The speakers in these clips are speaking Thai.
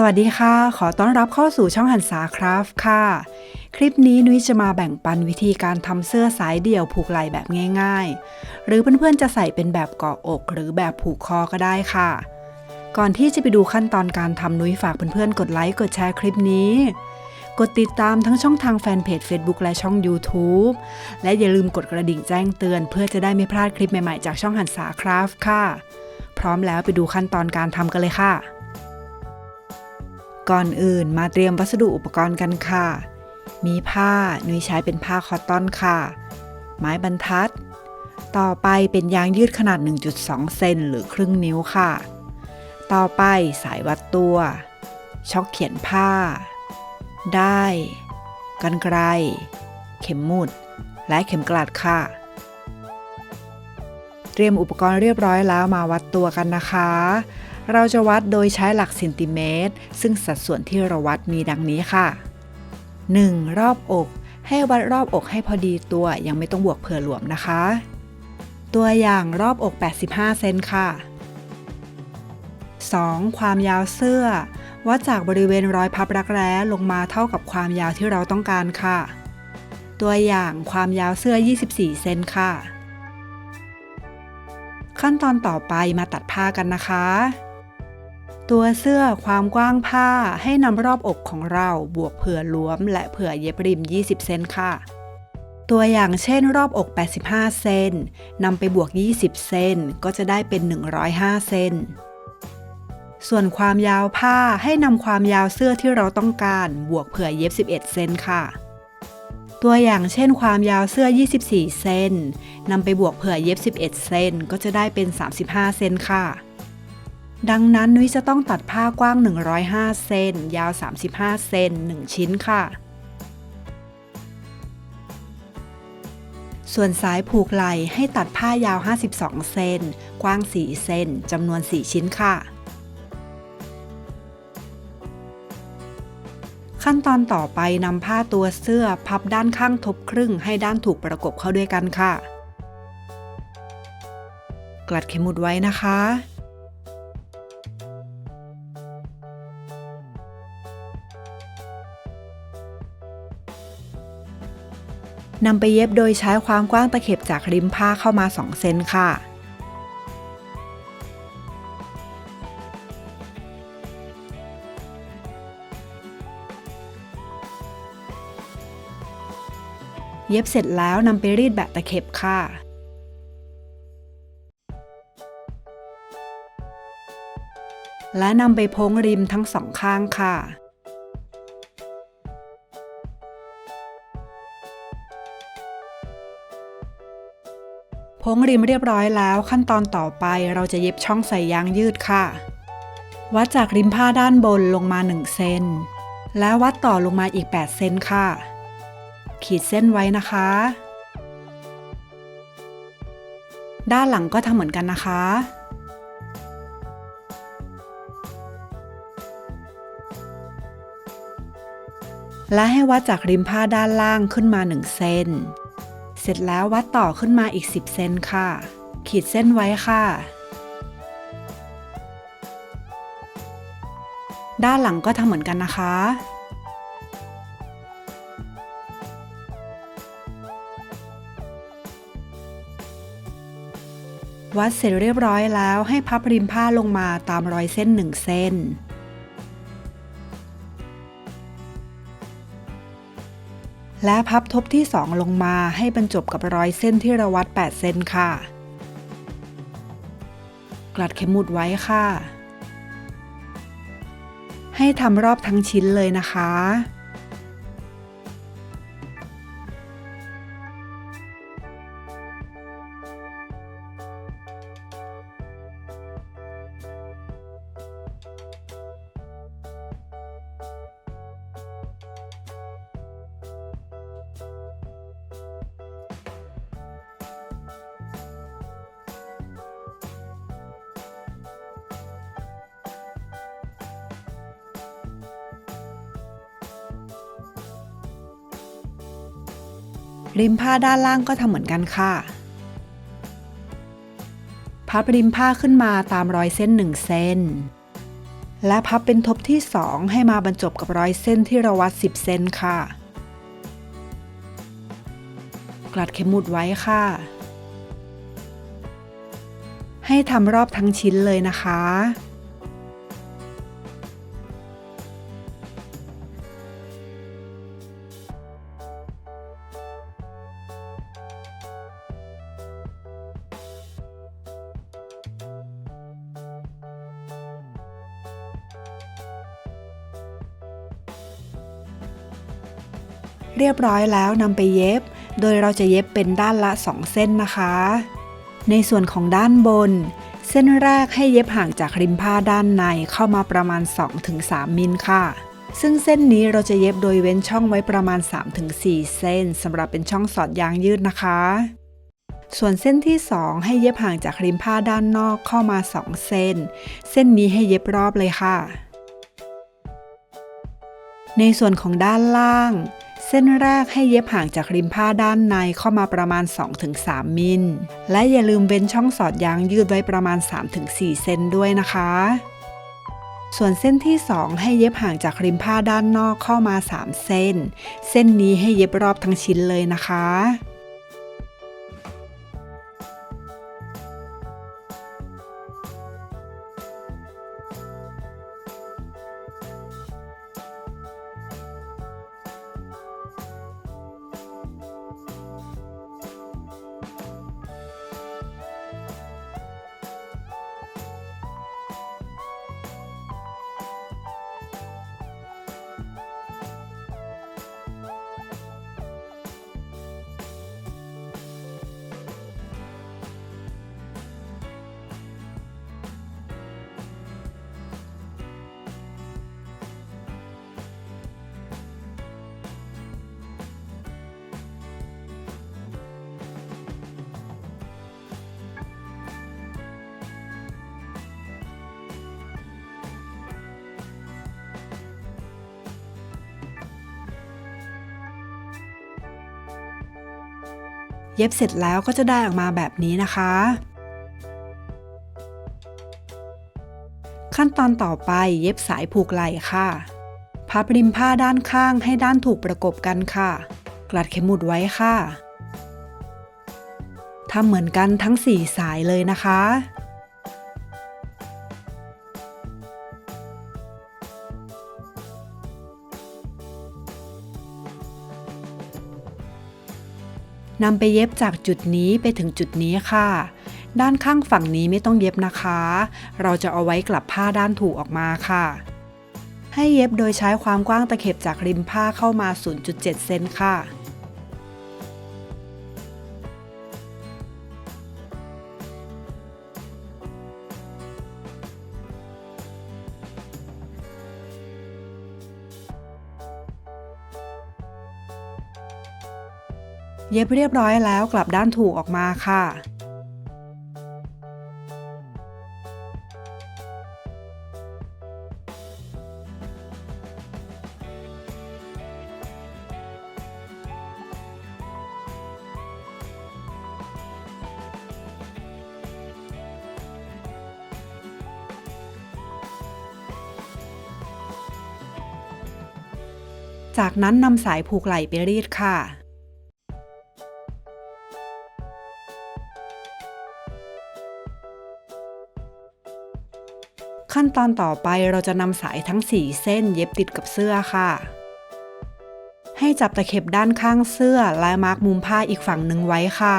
สวัสดีค่ะ ขอต้อนรับเข้าสู่ช่องหันษาคราฟค่ะ คลิปนี้นุ้ยจะมาแบ่งปันวิธีการทำเสื้อสายเดี่ยวผูกไหล่แบบง่าย ๆ หรือเพื่อนๆจะใส่เป็นแบบเกาะอก หรือแบบผูกคอก็ได้ค่ะ ก่อนที่จะไปดูขั้นตอนการทำนุ้ยฝากเพื่อนๆกดไลค์กดแชร์คลิปนี้ กดติดตามทั้งช่องทางแฟนเพจ Facebook และช่อง YouTube และอย่าลืมกดกระดิ่งแจ้งเตือน เพื่อจะได้ไม่พลาดคลิปใหม่ๆจากช่องหันษาคราฟค่ะ พร้อมแล้วไปดูขั้นตอนการทำกันเลยค่ะ ก่อนอื่นมาเตรียมวัสดุอุปกรณ์กันค่ะ มีผ้านุ้ยใช้เป็นผ้าคอตตอนค่ะ ไม้บรรทัด ต่อไปเป็นยางยืดขนาด 1.2 เซนหรือครึ่งนิ้วค่ะ ต่อไปสายวัดตัว ช็อกเขียนผ้า ได้กันไกรเข็มหมุด และเข็มกลัดค่ะ เตรียมอุปกรณ์เรียบร้อยแล้วมาวัดตัวกันนะคะ เราจะวัดโดยใช้หลักเซนติเมตร ซึ่งสัดส่วนที่เราวัดมีดังนี้ค่ะ 1. รอบอก ให้วัดรอบอกให้พอดีตัวยังไม่ต้องบวกเผื่อหลวมนะคะ ตัวอย่างรอบอก 85 เซนค่ะ 2. ความยาวเสื้อ วัดจากบริเวณรอยพับรักแร้ลงมาเท่ากับความยาวที่เราต้องการค่ะ ตัวอย่างความยาวเสื้อ 24 เซนค่ะ ขั้นตอนต่อไปมาตัดผ้ากันนะคะ ตัวเสื้อความกว้างผ้าให้นำรอบอกของเราบวกเผื่อหลวม และเผื่อเย็บริม 20 เซนค่ะ ตัวอย่างเช่นรอบอก 85 เซนนำไปบวก 20 เซนก็จะได้เป็น 105 เซนส่วนความยาวผ้าให้นำความยาวเสื้อที่เราต้องการบวกเผื่อเย็บ 11 เซนค่ะ ตัวอย่างเช่นความยาวเสื้อ 24 เซนนำไปบวกเผื่อเย็บ 11 เซนก็จะได้เป็น 35 เซนค่ะ ดังนั้นนุ้ยจะต้องตัดผ้ากว้าง 105 เซนยาว 35 เซน1 ชิ้นค่ะ ส่วนสายผูกไหล่ให้ตัดผ้ายาว 52 เซนกว้าง 4 เซนจำนวน 4 ชิ้นค่ะ ขั้นตอนต่อไปนำผ้าตัวเสื้อพับด้านข้างทบครึ่งให้ด้านถูกประกบเข้าด้วยกันค่ะ กลัดเข็มหมุดไว้นะคะ นำไปเย็บโดยใช้ความกว้างตะเข็บจากริมผ้าเข้ามา 2 เซนค่ะ เย็บเสร็จแล้วนำไปรีดแบบตะเข็บค่ะและนำไปพ้งริมทั้งสองข้างค่ะ พ้งริมเรียบร้อยแล้ว ขั้นตอนต่อไปเราจะเย็บช่องใส่ยางยืดค่ะ วัดจากริมผ้าด้านบนลงมา 1 เซนและวัดต่อลงมาอีก 8 เซนค่ะ ขีดเส้นไว้นะคะ ด้านหลังก็ทำเหมือนกันนะคะและให้วัดจากริมผ้าด้านล่างขึ้นมา 1 เซน เสร็จแล้ววัดต่อขึ้นมาอีก 10 เซนค่ะ ขีดเส้นไว้ค่ะ ด้านหลังก็ทำเหมือนกันนะคะ วัดเสร็จเรียบร้อยแล้วให้พับริมผ้าลงมาตามรอยเส้น1เส้น และพับทบที่ 2 ลงมาให้บรรจบกับรอยเส้นที่เราวัด 8 เซนค่ะ กลัดเข็มหมุดไว้ค่ะ ให้ทำรอบทั้งชิ้นเลยนะคะ ริมผ้าด้านล่างก็ทำเหมือนกันค่ะ พับริมผ้าขึ้นมาตามรอยเส้น1เส้น และพับเป็นทบที่2ให้มาบรรจบกับรอยเส้นที่เราวัด 10 เซนค่ะ กลัดเข็มหมุดไว้ค่ะ ให้ทำรอบทั้งชิ้นเลยนะคะ เรียบร้อยแล้วนำไปเย็บ โดยเราจะเย็บเป็นด้านละ 2 เส้นนะคะ ในส่วนของด้านบน เส้นแรกให้เย็บห่างจากริมผ้าด้านในเข้ามาประมาณ 2-3 มิลค่ะ ซึ่งเส้นนี้เราจะเย็บโดยเว้นช่องไว้ประมาณ 3-4 เส้นสำหรับเป็นช่องสอดยางยืดนะคะ ส่วนเส้นที่ 2 ให้เย็บห่างจากริมผ้าด้านนอกเข้ามา 2 เส้น เส้นนี้ให้เย็บรอบเลยค่ะ ในส่วนของด้านล่าง เส้นแรกให้เย็บห่างจากริมผ้าด้านในเข้ามาประมาณ 2-3 มิล และอย่าลืมเว้นช่องสอดยางยืดไว้ประมาณ 3-4 เซนด้วยนะคะ ส่วนเส้นที่ 2 ให้เย็บห่างจากริมผ้าด้านนอกเข้ามา 3 เส้น เส้นนี้ให้เย็บรอบทั้งชิ้นเลยนะคะ เย็บเสร็จแล้วก็จะได้ออกมาแบบนี้นะคะ ขั้นตอนต่อไปเย็บสายผูกไหล่ค่ะพับริมผ้าด้านข้างให้ด้านถูกประกบกันค่ะ กลัดเข็มหมุดไว้ค่ะทำเหมือนกันทั้ง 4 สายเลยนะคะ นำไปเย็บจากจุดนี้ไปถึงจุดนี้ค่ะ ด้านข้างฝั่งนี้ไม่ต้องเย็บนะคะ เราจะเอาไว้กลับผ้าด้านถูกออกมาค่ะ ให้เย็บโดยใช้ความกว้างตะเข็บจากริมผ้าเข้ามา 0.7 เซนค่ะ เย็บเรียบร้อยแล้วกลับด้านถูกออกมาค่ะ จากนั้นนำสายผูกไหล่ไปรีดค่ะ ขั้นตอนต่อไปเราจะนำสายทั้ง 4 เส้นเย็บติดกับเสื้อค่ะ ให้จับตะเข็บด้านข้างเสื้อและมาร์กมุมผ้าอีกฝั่งหนึ่งไว้ค่ะ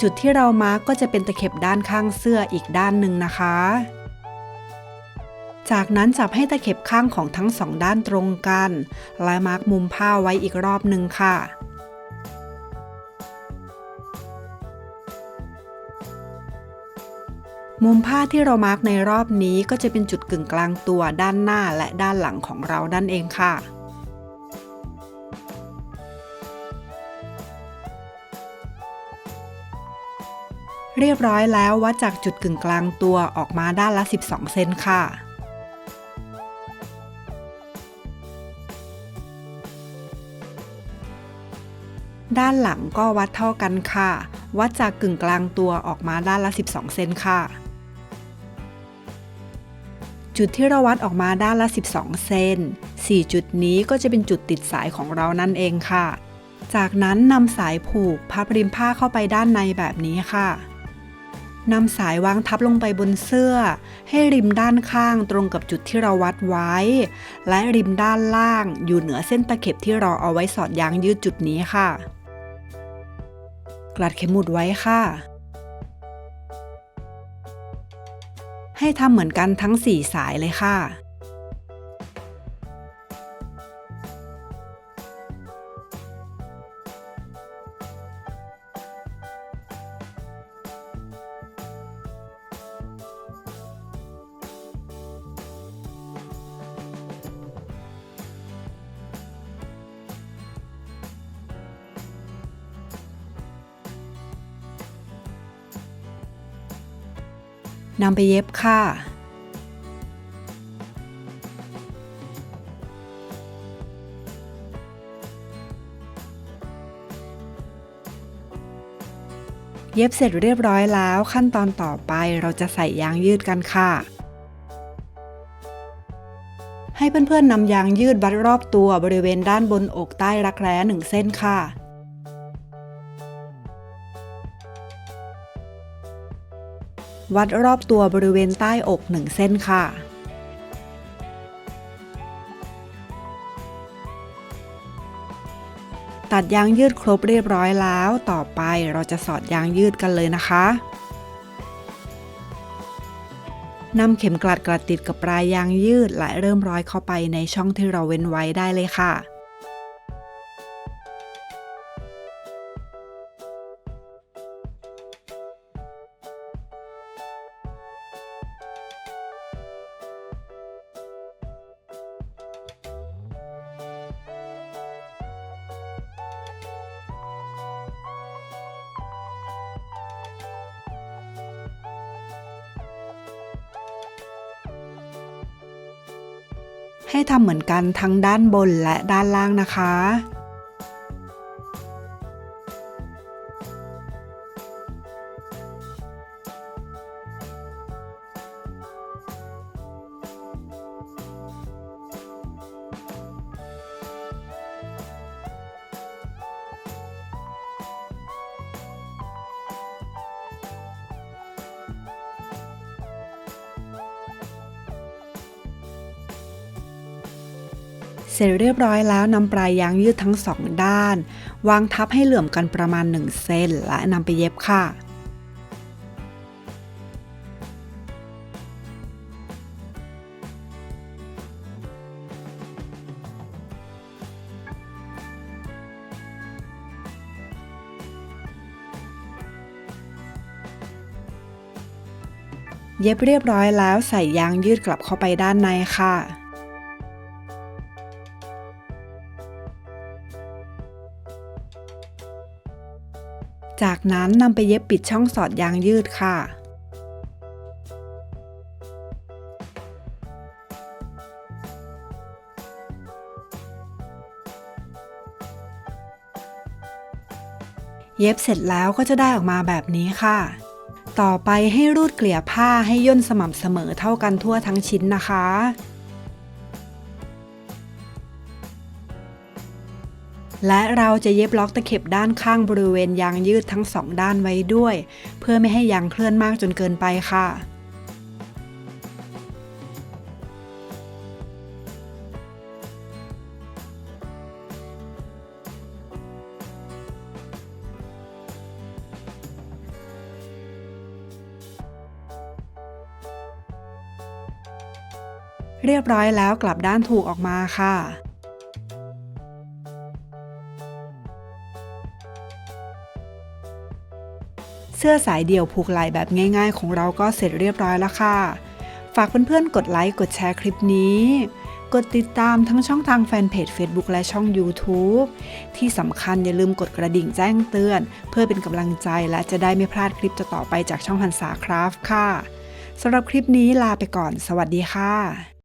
จุดที่เรามาร์กก็จะเป็นตะเข็บด้านข้างเสื้ออีกด้านหนึ่งนะคะ จากนั้นจับให้ตะเข็บข้างของทั้งสองด้านตรงกัน และมาร์กมุมผ้าไว้อีกรอบหนึ่งค่ะ มุมผ้าที่เรามาร์กในรอบนี้ก็จะเป็นจุดกึ่งกลางตัวด้านหน้าและด้านหลังของเราด้านเองค่ะ เรียบร้อยแล้ววัดจากจุดกึ่งกลางตัวออกมาด้านละ 12 เซนค่ะด้านหลังก็วัดเท่ากันค่ะ วัดจากกึ่งกลางตัวออกมาด้านละ 12 เซนค่ะ จุดที่เราวัดออกมาด้านละ 12 เซน 4 จุดนี้ก็จะเป็นจุดติดสายของเรานั่นเองค่ะ จากนั้นนำสายผูกพับริมผ้าเข้าไปด้านในแบบนี้ค่ะนำสายวางทับลงไปบนเสื้อ ให้ริมด้านข้างตรงกับจุดที่เราวัดไว้ และริมด้านล่างอยู่เหนือเส้นตะเข็บที่เราเอาไว้สอดยางยืดจุดนี้ค่ะ กลัดเข็มหมุดไว้ค่ะ ให้ทำเหมือนกันทั้ง 4 สายเลยค่ะ นำไปเย็บค่ะ เย็บเสร็จเรียบร้อยแล้วขั้นตอนต่อไปเราจะใส่ยางยืดกันค่ะ ให้เพื่อนๆนำยางยืดวัดรอบตัวบริเวณด้านบนอกใต้รักแร้หนึ่งเส้นค่ะ วัดรอบตัวบริเวณใต้อก1เส้นค่ะ ตัดยางยืดครบเรียบร้อยแล้ว ต่อไปเราจะสอดยางยืดกันเลยนะคะนำเข็มกลัดกลัดติดกับปลายยางยืดและเริ่มร้อยเข้าไปในช่องที่เราเว้นไว้ได้เลยค่ะ ให้ทำเหมือนกันทั้งด้านบนและด้านล่างนะคะ เสร็จเรียบร้อยแล้วนำปลายยางยืดทั้งสองด้าน วางทับให้เหลื่อมกันประมาณ 1 เซนและนำไปเย็บค่ะเย็บเรียบร้อยแล้วใส่ยางยืดกลับเข้าไปด้านในค่ะ นั้นนำไปเย็บปิดช่องสอดยางยืดค่ะ เย็บเสร็จแล้วก็จะได้ออกมาแบบนี้ค่ะ ต่อไปให้รูดเกลี่ยผ้าให้ย่นสม่ำเสมอเท่ากันทั่วทั้งชิ้นนะคะ และเราจะเย็บล็อกตะเข็บด้านข้างบริเวณยางยืดทั้งสองด้านไว้ด้วย เพื่อไม่ให้ยางเคลื่อนมากจนเกินไปค่ะเรียบร้อยแล้วกลับด้านถูกออกมาค่ะ เสื้อสายเดี่ยวผูกไหล่แบบง่ายๆ ของเราก็เสร็จเรียบร้อยแล้วค่ะ ฝากเพื่อนๆ กดไลค์ กดแชร์คลิปนี้ กดติดตามทั้งช่องทางแฟนเพจ Facebook และช่อง YouTube ที่สำคัญอย่าลืมกดกระดิ่งแจ้งเตือน เพื่อเป็นกำลังใจและจะได้ไม่พลาดคลิปต่อๆไปจากช่องหันษาคราฟค่ะสำหรับคลิปนี้ลาไปก่อน สวัสดีค่ะ